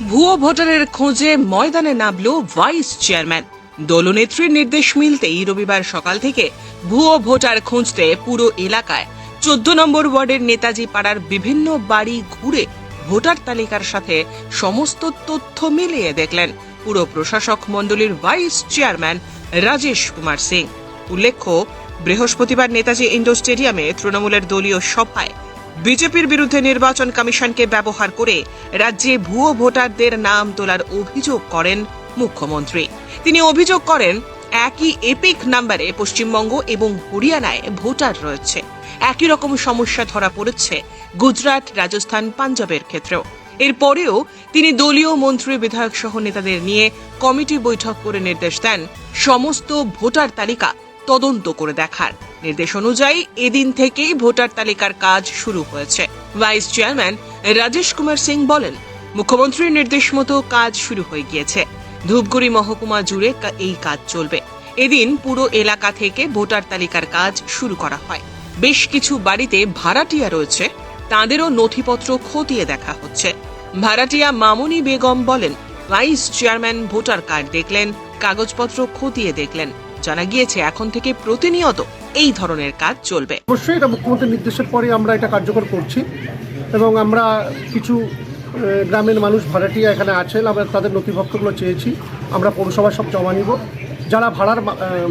ভুয়ো ভোটারের খোঁজে ময়দানে নামল ভাইস চেয়ারম্যান। দলনেত্রীর নির্দেশ মিলতেই রবিবার সকাল থেকে ভুয়ো ভোটার খুঁজতে পুরো এলাকায় চোদ্দ নম্বর ওয়ার্ডের নেতাজি পাড়ার বিভিন্ন বাড়ি ঘুরে ভোটার তালিকার সাথে সমস্ত তথ্য মিলিয়ে দেখলেন পুরো প্রশাসক মণ্ডলীর ভাইস চেয়ারম্যান রাজেশ কুমার সিং। উল্লেখ্য, বৃহস্পতিবার নেতাজি ইন্ডোর স্টেডিয়ামে তৃণমূলের দলীয় সভায় বিজেপির বিরুদ্ধে নির্বাচন কমিশনকে ব্যবহার করে রাজ্যে ভুয়ো ভোটারদের নাম তোলার অভিযোগ করেন মুখ্যমন্ত্রী। তিনি অভিযোগ করেন, একই এপিক নাম্বারে পশ্চিমবঙ্গ এবং হরিয়ানায় ভোটার রয়েছে। একই রকম সমস্যা ধরা পড়েছে গুজরাট, রাজস্থান, পাঞ্জাবের ক্ষেত্রেও। এরপরেও তিনি দলীয় মন্ত্রী, বিধায়ক সহ নেতাদের নিয়ে কমিটি বৈঠক করে নির্দেশ দেন, সমস্ত ভোটার তালিকা তদন্ত করে দেখার। নির্দেশ অনুযায়ী এদিন থেকেই ভোটার তালিকার কাজ শুরু হয়েছে। ভাইস চেয়ারম্যান রাজেশ কুমার সিং বলেন, মুখ্যমন্ত্রীর নির্দেশ মতো কাজ শুরু হয়ে গিয়েছে। ধূপগুড়ি মহকুমা জুড়ে এই কাজ চলবে। এদিন পুরো এলাকা থেকে ভোটার তালিকার কাজ শুরু করা হয়। বেশ কিছু বাড়িতে ভাড়াটিয়া রয়েছে, তাঁদেরও নথিপত্র খতিয়ে দেখা হচ্ছে। ভাড়াটিয়া মামুনি বেগম বলেন, ভাইস চেয়ারম্যান ভোটার কার্ড দেখলেন, কাগজপত্র খতিয়ে দেখলেন। জানা গিয়েছে, এখন থেকে প্রতিনিয়ত এই ধরনের কাজ চলবে। অবশ্যই এটা মুখ্যমন্ত্রীর নির্দেশের পরে আমরা এটা কার্যকর করছি এবং আমরা কিছু গ্রামের মানুষ ভাড়াটিয়া এখানে আছেন, আমরা তাদের নথিপত্রগুলো চেয়েছি, আমরা পৌরসভা সব জমা নিব। যারা ভাড়ার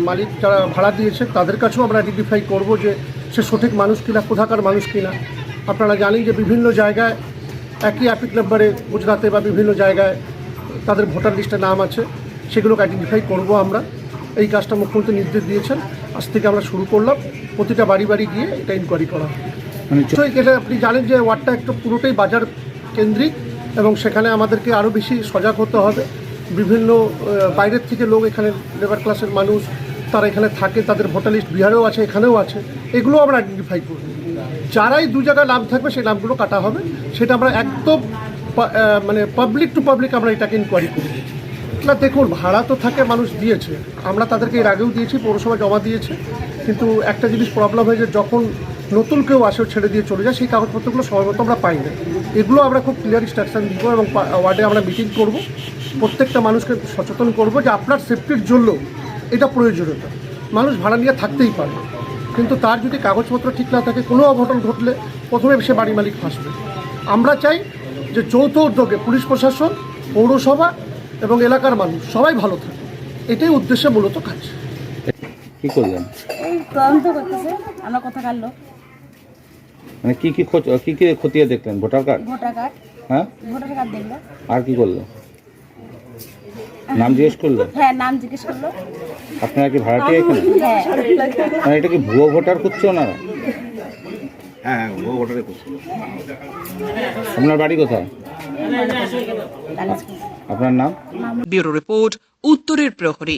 মালিক, যারা ভাড়া দিয়েছে, তাদের কাছেও আমরা আইডেন্টিফাই করব যে সে সঠিক মানুষ কিনা, কোথাকার মানুষ কিনা। আপনারা জানেন যে বিভিন্ন জায়গায় একই অ্যাপিক নাম্বারে গুজরাতে বা বিভিন্ন জায়গায় তাদের ভোটার লিস্টে নাম আছে, সেগুলোকে আইডেন্টিফাই করব আমরা। এই কাজটা মুখ্যমন্ত্রী নির্দেশ দিয়েছেন। আজ থেকে আমরা শুরু করলাম। প্রতিটা বাড়ি বাড়ি গিয়ে এটা ইনকোয়ারি করা। মানে নিশ্চয়ই এটা আপনি জানেন যে ওয়ার্ডটা একটু পুরোটাই বাজার কেন্দ্রিক এবং সেখানে আমাদেরকে আরও বেশি সজাগ হতে হবে। বিভিন্ন বাইরের থেকে লোক এখানে লেবার ক্লাসের মানুষ তারা এখানে থাকে তাদের ভোটার লিস্ট বিহারেও আছে এখানেও আছে। এগুলো আমরা আইডেন্টিফাই করব। যারাই দু জায়গায় নাম থাকবে সেই নামগুলো কাটা হবে। সেটা আমরা একদম মানে পাবলিক টু পাবলিক আমরা এটাকে ইনকোয়ারি করব না, দেখুন, ভাড়া তো থাকে, মানুষ দিয়েছে। আমরা তাদেরকে এর আগেও দিয়েছি, পৌরসভা জমা দিয়েছে। কিন্তু একটা জিনিস প্রবলেম হয়েছে যখন নতুন কেউ আসে ছেড়ে দিয়ে চলে যায়, সেই কাগজপত্রগুলো সময় মতো আমরা পাই না। এগুলো আমরা খুব ক্লিয়ার ইনস্ট্রাকশন দিব এবং ওয়ার্ডে আমরা মিটিং করব। প্রত্যেকটা মানুষকে সচেতন করব যে আপনার সেফটির জন্য এটা প্রয়োজনীয়তা। মানুষ ভাড়া নিয়ে থাকতেই পারে। কিন্তু তার যদি কাগজপত্র ঠিক না থাকে, কোনো অঘটন ঘটলে প্রথমে সে বাড়ি মালিক ফাঁসবে। আমরা চাই যে যৌথ উদ্যোগে পুলিশ প্রশাসন, পৌরসভা এবং এলাকার মানুষ সবাই ভালো থাকে। এটাই উদ্দেশ্যে মূলত কাজ। কি করলেন? এই তদন্ত করতেছে আমরা কোথাকার লোক মানে কি কি খোঁজ- কি কি খতিয়ে দেখলেন? Voter card? Voter card. হ্যাঁ? ভোটার কার্ড দেখল। আর কি করল? নাম জিজ্ঞেস করল? হ্যাঁ নাম জিজ্ঞেস করল। আপনারা কি ভাড়াটিয়া এখানে? হ্যাঁ মানে এটা কি ভুয়ো ভোটার করছে ওনারা? হ্যাঁ ভোটারে করছে। আপনার বাড়ি কোথায়? আপনার নাম? ব্যুরো রিপোর্ট উত্তরের প্রহরী।